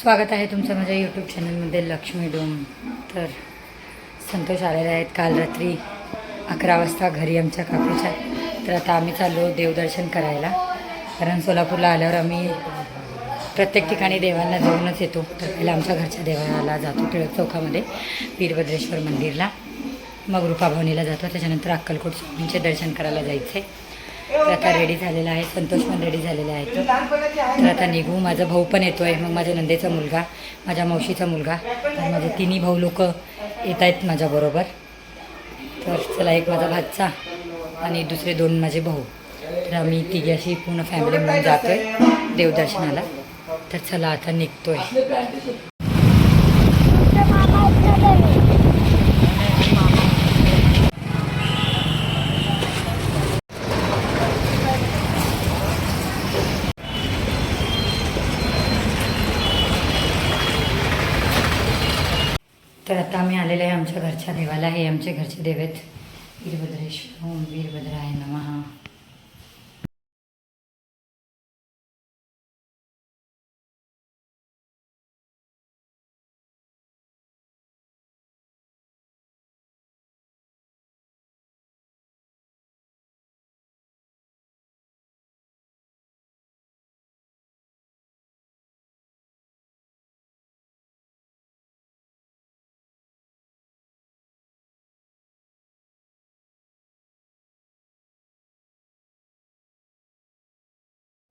स्वागत आहे तुमचं माझ्या यूट्यूब चॅनलमध्ये लक्ष्मी डोम. तर संतोष आलेले आहेत. काल रात्री अकरा वाजता घरी आमच्या काकूच्या. तर आता आम्ही चाललो देवदर्शन करायला. कारण सोलापूरला आल्यावर आम्ही प्रत्येक ठिकाणी देवांना जाऊनच येतो. तर पहिला आमच्या घरच्या देवाला जातो टिळक चौकामध्ये वीरभद्रेश्वर मंदिरला. मग रूपाभवनीला जातो. त्याच्यानंतर अक्कलकोट स्वामींचे दर्शन करायला जायचे तर आता रेडी झालेला आहे. संतोष पण रेडी झालेला आहे तर आता निघू. माझा भाऊ पण येतोय. मग माझ्या नंदेचा मुलगा माझ्या मावशीचा मुलगा. तर माझे तिन्ही भाऊ लोक येत आहेत माझ्याबरोबर तर चला एक माझा भातचा आणि दुसरे दोन माझे भाऊ. तर आम्ही तिघ्याशी पूर्ण फॅमिली मिळून जातोय देवदर्शनाला. तर चला आता निघतोय. तर आता आम्ही आलेलो आहे आमच्या घरच्या देवाला. हे आमचे घरचे देव आहेत. वीरभद्रेश्वर ओम वीरभद्राय नमः.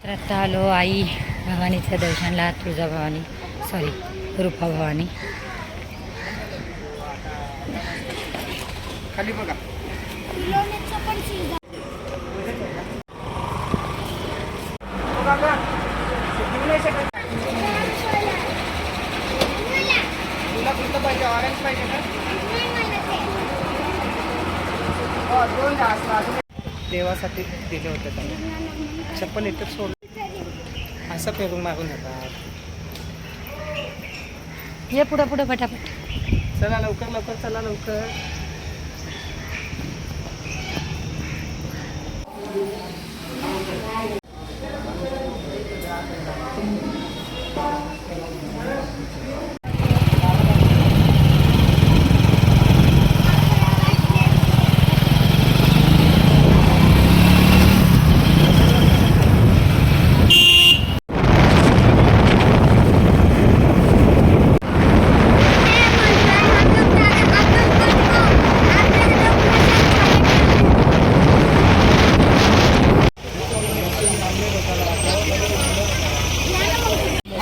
तर आता आलो आई भवानीचं दर्शनला तुळजाभवानी सॉरी रूपा भवानी. खाली बघा. पाहिजे ऑरेंज पाहिजे का देवासाठी दिले होते त्यांनी. चप्पल इथं सोड असं फेकून मागून येतात. ये पुढं पुढं पटापट. चला लवकर लवकर चला लवकर.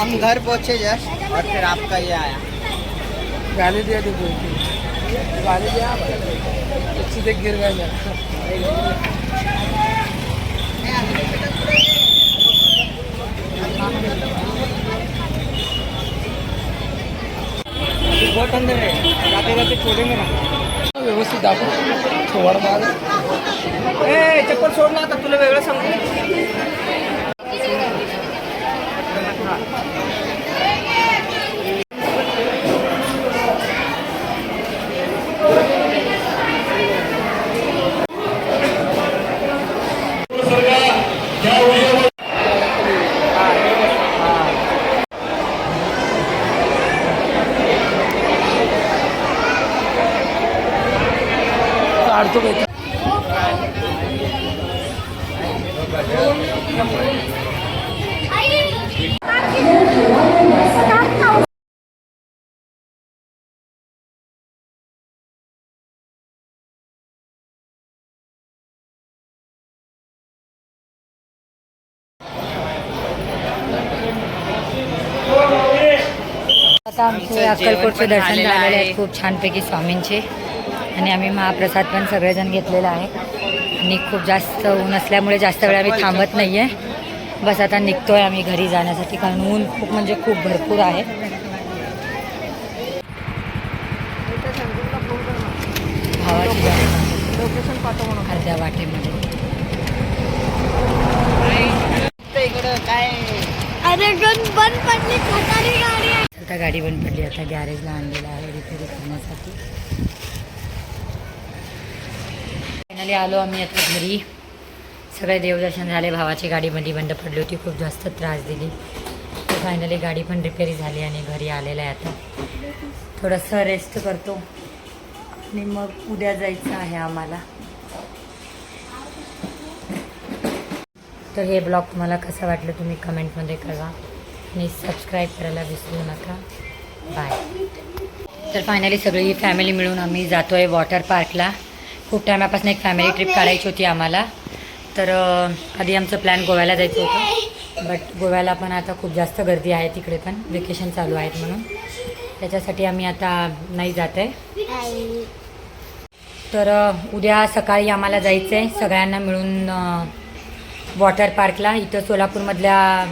हम घर पहुँचे जस्ट और फिर आपका ये आया। गाली दिया देखो गाली दिया सीधे गिर गए बहुत अंदर है। जाते जाते छोड़ेंगे ना। व्यवस्थित दाखव थोडा माग ए, चप्पल सोड आता तुला वेगळं सांगू काढतो काही आता आमचे अक्कलकोटचे दर्शन झालेले आहेत. खूप छानपैकी स्वामींचे. आणि आम्ही महाप्रसाद पण सगळेजण घेतलेला आहे. आणि खूप जास्त ऊन असल्यामुळे जास्त वेळ आम्ही थांबत नाही आहे बस आता निघतोय आम्ही घरी जाण्यासाठी कारण ऊन खूप म्हणजे खूप भरपूर आहे. भावाची अर्ध्या वाटेमध्ये. अरे बंद पडली गाडी आहे. आता गाडी बंद पडली आता गॅरेजला आणलेला आहे रिपेअरी करण्यासाठी फायनली आलो आम्ही आता घरी. सगळे देवदर्शन झाले भावाची गाडी मध्ये बंद पडली होती खूप जास्त त्रास दिली. तर फायनली गाडी पण रिपेअरी झाली आणि घरी आलेलं आहे आता. थोडंसं रेस्ट करतो. आणि मग उद्या जायचं आहे आम्हाला. तर हे ब्लॉग तुम्हाला कसं वाटलं तुम्ही कमेंटमध्ये कळवा. आणि सबस्क्राईब करायला विसरू नका. बाय तर फायनली सगळी फॅमिली मिळून आम्ही जातो आहे वॉटर पार्कला खूप टायमापासून एक फॅमिली ट्रिप काढायची होती आम्हाला. तर आधी आमचं प्लॅन गोव्याला जायचं होतं. बट गोव्याला पण आता खूप जास्त गर्दी आहे तिकडे पण. वेकेशन चालू आहेत म्हणून. त्याच्यासाठी आम्ही आता नाही जात आहे. तर उद्या सकाळी आम्हाला जायचं आहे सगळ्यांना मिळून वॉटर पार्कला इथं सोलापूरमधल्या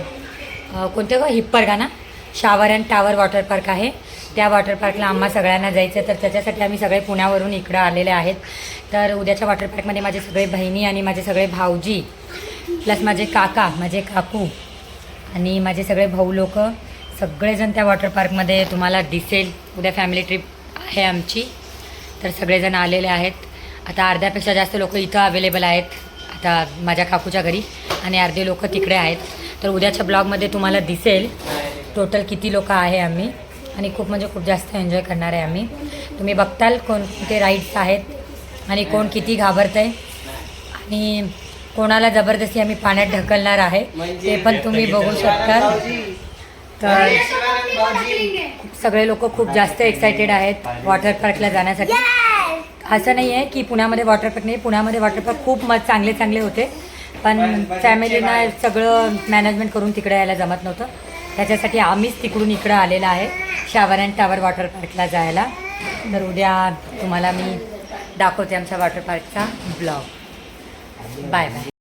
कोणतं ग? हिप्परगा ना shower and tower water park आहे. त्या वॉटर पार्कला आम्हा सगळ्यांना जायचं तर त्याच्यासाठी आम्ही सगळे पुण्यावरून इकडं आलेले आहेत. तर उद्याच्या वॉटर पार्कमध्ये माझे सगळे बहिणी आणि माझे सगळे भाऊजी प्लस माझे काका माझे काकू आणि माझे सगळे भाऊ लोक सगळेजण त्या वॉटर पार्कमध्ये तुम्हाला दिसेल. उद्या फॅमिली ट्रिप आहे आमची. तर सगळेजण आलेले आहेत. आता अर्ध्यापेक्षा जास्त लोक इथं अवेलेबल आहेत. आता माझ्या काकूच्या घरी आणि अर्धे लोक तिकडे आहेत. तर उद्याच्या ब्लॉगमध्ये तुम्हाला दिसेल टोटल किती लोक आहे आम्ही. आणि खूप म्हणजे खूप जास्त एन्जॉय करणार आहे आम्ही. तुम्ही बघताल कोणते राईड्स आहेत आणि कोण किती घाबरत आहे आणि कोणाला जबरदस्ती आम्ही पाण्यात ढकलणार आहे ते पण तुम्ही बघू शकता तर सगळे लोक खूप जास्त एक्सायटेड आहेत वॉटर पार्कला जाण्यासाठी. असं नाही आहे की पुण्यामध्ये वॉटर पार्क नाही पुण्यामध्ये वॉटर पार्क खूप म चांगले चांगले होते. पण फॅमिलीना सगळं मॅनेजमेंट करून तिकडे यायला जमत नव्हतं. त्याच्यासाठी आम्हीच तिकडून इकडं आलेलं आहे. शावर अँड टावर वॉटर पार्कला जायला. तर उद्या तुम्हाला मी दाखवते आमच्या वॉटर पार्कचा ब्लॉग बाय बाय